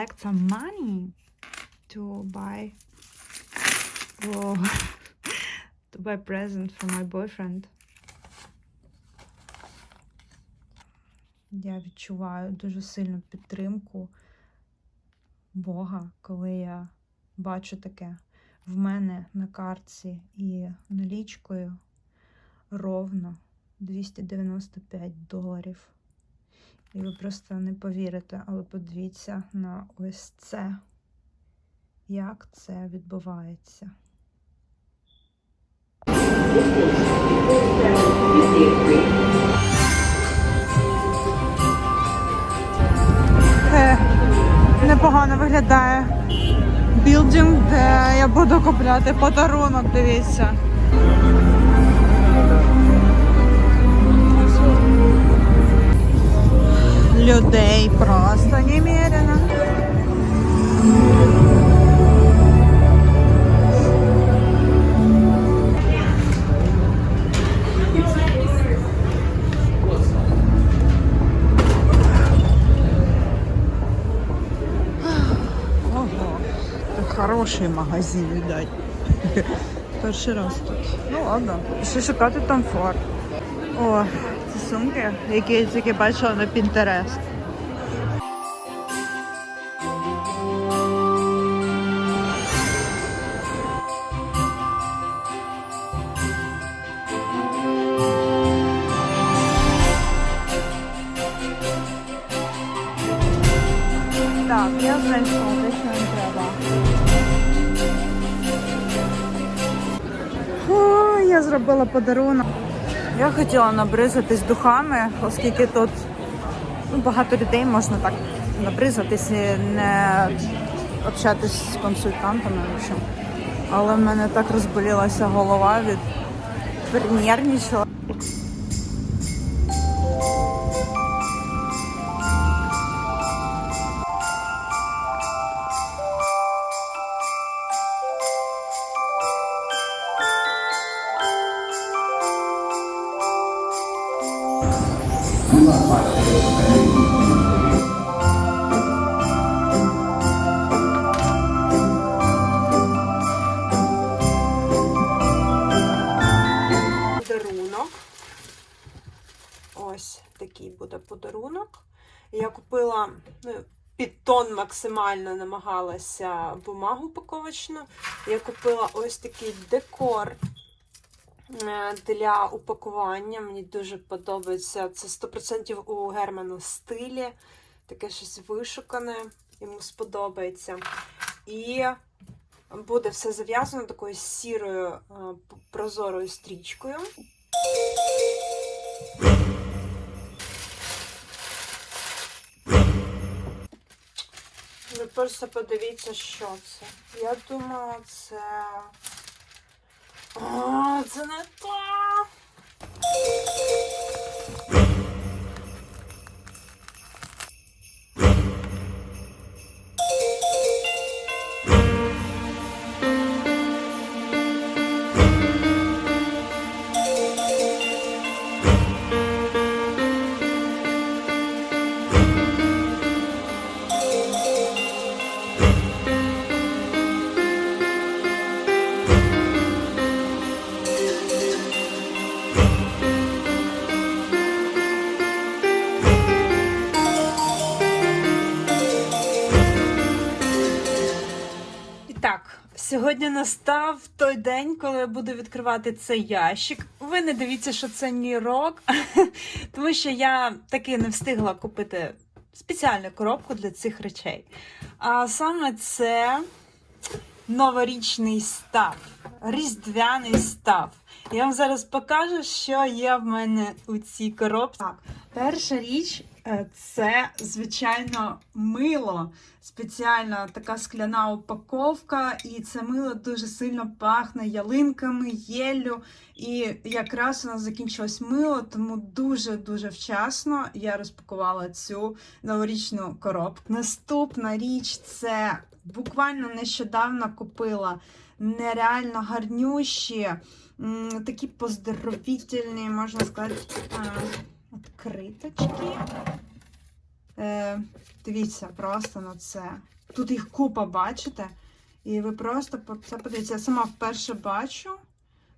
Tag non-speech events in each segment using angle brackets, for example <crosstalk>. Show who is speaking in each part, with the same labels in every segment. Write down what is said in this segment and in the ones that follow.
Speaker 1: collect some money to buy oh, <laughs> to buy present for my boyfriend. Я відчуваю дуже сильну підтримку Бога, коли я бачу таке. В мене на картці і налічкою ровно 295 доларів. І ви просто не повірите, але подивіться на ось це, як це відбувається. Непогано виглядає. Білдинг, де я буду купляти подарунок, дивіться. Людей просто немерено. Ого, це хороший магазин, видать. <laughs> Перший раз тут. Ну ладно, ще шукати там фор. О, сумки, які я тільки бачила на Pinterest. Так, я знайшла те, що треба. О, я зробила подарунок. Я хотіла набризатись духами, оскільки тут ну, багато людей можна так набризатись і не общатись з консультантами. Але в мене так розболілася голова від перенервничала. Подарунок. Я купила ну, під тон максимально намагалася бумагу упаковочну. Я купила ось такий декор е, для упакування. Мені дуже подобається. Це 100% у Герману стилі. Таке щось вишукане, йому сподобається. І буде все зав'язано такою сірою е, прозорою стрічкою. Ви просто подивіться, що це. Я думала, це. О, це не то. Сьогодні настав той день, коли я буду відкривати цей ящик. Ви не дивіться, що це мій рок, <laughs> тому що я таки не встигла купити спеціальну коробку для цих речей. А саме це новорічний став, різдвяний став. Я вам зараз покажу, що є в мене у цій коробці. Так, перша річ це, звичайно, мило. Спеціальна така скляна упаковка, і це мило дуже сильно пахне ялинками, єллю. І якраз у нас закінчилось мило, тому дуже-дуже вчасно я розпакувала цю новорічну коробку. Наступна річ це буквально нещодавно купила нереально гарнющі, такі поздоровительні, можна сказати, а, відкриточки. Е, Дивіться просто на це. Тут їх купа, бачите? І ви просто це подивіться. Я сама вперше бачу.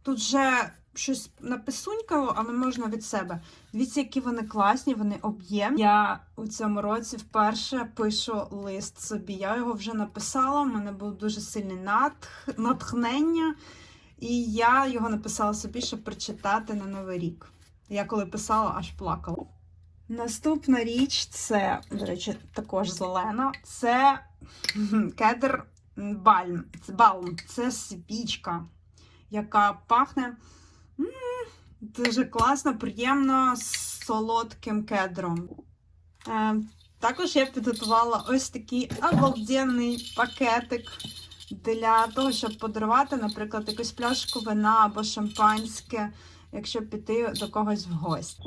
Speaker 1: Тут вже щось написунькало, але можна від себе. Дивіться, які вони класні, вони об'ємні. Я у цьому році вперше пишу лист собі. Я його вже написала. У мене був дуже сильний натх... натхнення, і я його написала собі, щоб прочитати на Новий рік. Я коли писала, аж плакала. Наступна річ це, до речі, також зелена. Це кедр бальм. Це балм. Це свічка, яка пахне дуже класно, приємно з солодким кедром. Е, також я підготувала ось такий обалденний пакетик для того, щоб подарувати, наприклад, якусь пляшку вина або шампанське, якщо піти до когось в гості.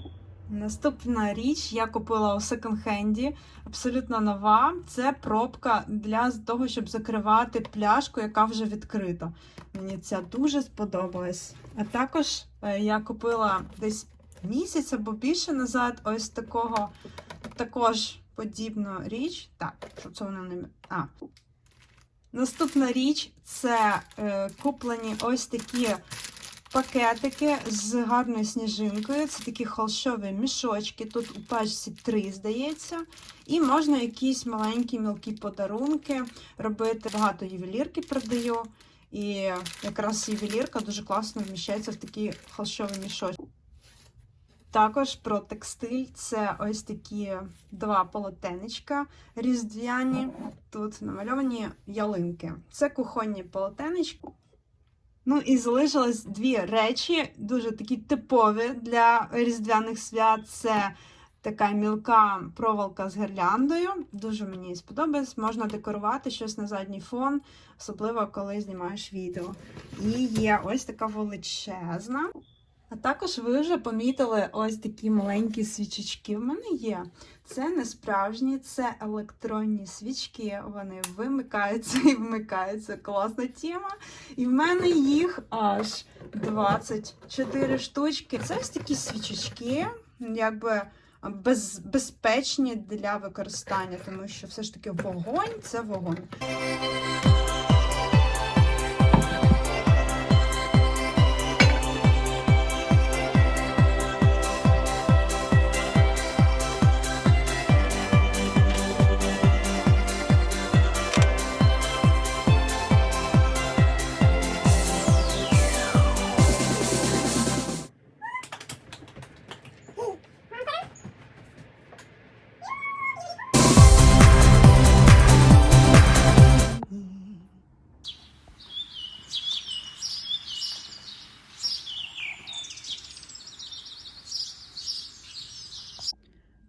Speaker 1: Наступна річ я купила у секонд-хенді, абсолютно нова. Це пробка для того, щоб закривати пляшку, яка вже відкрита. Мені ця дуже сподобалась. А також е, я купила десь місяць або більше назад ось такого також подібну річ. Так, що це вона не. А. Наступна річ це е, куплені ось такі пакетики з гарною сніжинкою. Це такі холщові мішочки. Тут у пачці три, здається. І можна якісь маленькі мілкі подарунки робити. Багато ювелірки продаю. І якраз ювелірка дуже класно вміщається в такі холщові мішочки. Також про текстиль це ось такі два полотенечка різдвяні. Тут намальовані ялинки. Це кухонні полотенечки. Ну і залишилось дві речі, дуже такі типові для різдвяних свят. Це така мілка проволока з гірляндою. Дуже мені сподобалось. Можна декорувати щось на задній фон, особливо коли знімаєш відео. І є ось така величезна. А також ви вже помітили ось такі маленькі свічечки. В мене є. Це не справжні, це електронні свічки. Вони вимикаються і вмикаються. Класна тема. І в мене їх аж 24 штучки. Це ось такі свічечки, якби без, безпечні для використання, тому що все ж таки вогонь це вогонь.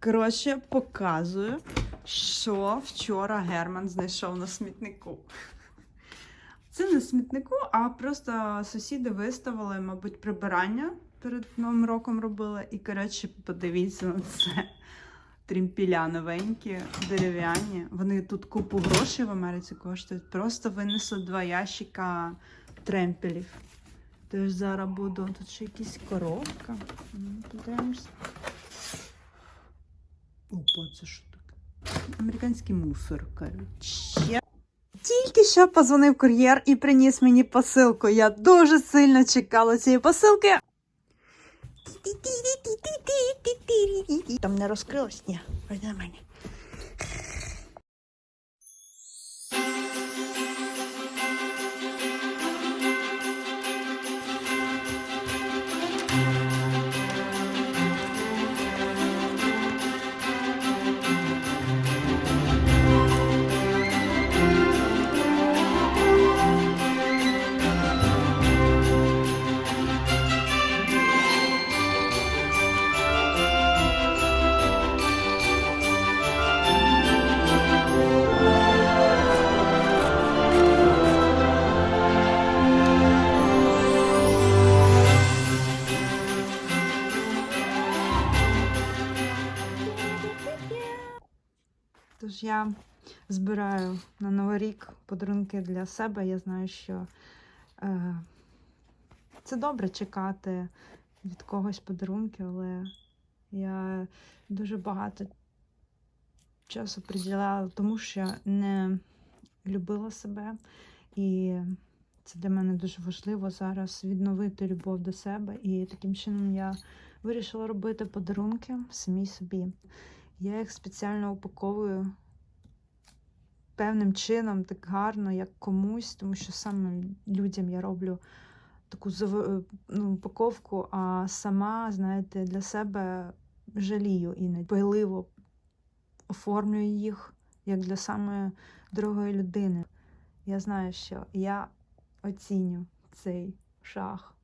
Speaker 1: Коротше, показую, що вчора Герман знайшов на смітнику. Це не смітнику, а просто сусіди виставили, мабуть, прибирання перед Новим роком робили. І, коротше, подивіться на це. Трімпіля новенькі, дерев'яні. Вони тут купу грошей в Америці коштують. Просто винесли два ящика тремпелів. Тож зараз буду. Тут ще якісь коробка. Подивимось. Опа, це що таке? Американський мусор, коротше. Тільки що позвонив кур'єр і приніс мені посилку. Я дуже сильно чекала цієї посилки. Там не розкрилось? Ні, на мене. Тож я збираю на Новий рік подарунки для себе. Я знаю, що е, це добре чекати від когось подарунки, але я дуже багато часу приділяла тому, що не любила себе. І це для мене дуже важливо зараз відновити любов до себе. І таким чином я вирішила робити подарунки самій собі. Я їх спеціально упаковую певним чином, так гарно, як комусь, тому що саме людям я роблю таку ну, упаковку, а сама, знаєте, для себе жалію і пиливо оформлюю їх як для самої дорогої людини. Я знаю, що я оціню цей шах